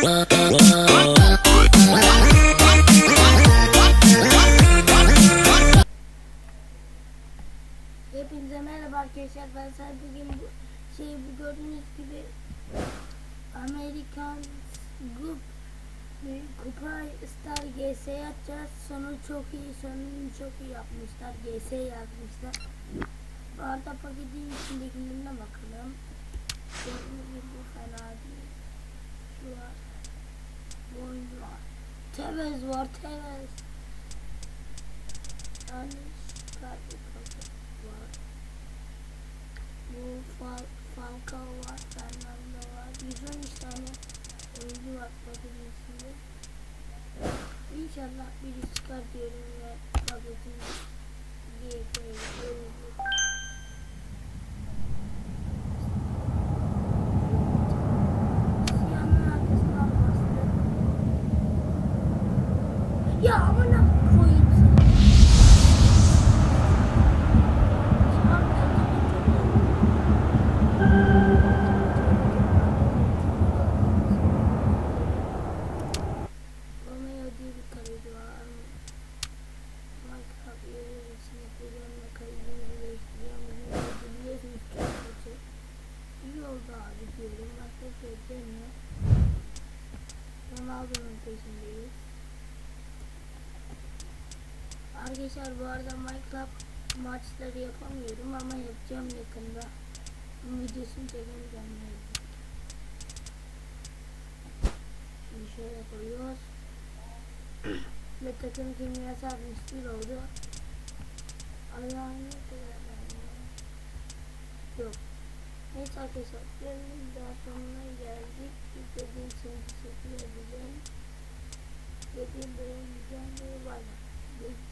Hepinize merhaba arkadaşlar. Ben sana bugün bu şey bu gördüğünüz gibi Amerikan Group bir kupa Star GS yapacağız. Sonu çok iyi, sonunu çok iyi yapmışlar. GS yazmışlar. Bu arada paketin içindekilerine bakalım. Gördüğünüz gibi bu fena değil. Şu var. Tevez var, Tevez. Yani süper bir var. Bu Fal Falcao var, Fernando var. 113 tane oyuncu var paketin içinde. İnşallah biri çıkar diyorum ve paketin diye koyuyorum. Siyahın arkasından bastı. Ya amına koyayım seni. Şu an bence de çok iyi. Romeo diye bir kaleci var. Minecraft yeri için yapacağımla kalecimizi değiştireceğim. Bunu biliyorsunuz çok kötü. İyi oldu abi diyorum. Başka şey demiyor. Ronaldo'nun peşindeyiz. Arkadaşlar bu arada Minecraft maçları yapamıyorum ama yapacağım yakında. Bunun videosunu çekemeyeceğim. Şimdi şöyle koyuyoruz. Ve takım kimyasal bir oldu. Allah'ını Yok. Neyse arkadaşlar videonun daha sonuna geldik. İzlediğiniz için teşekkür ederim. Dediğim ve bay bay.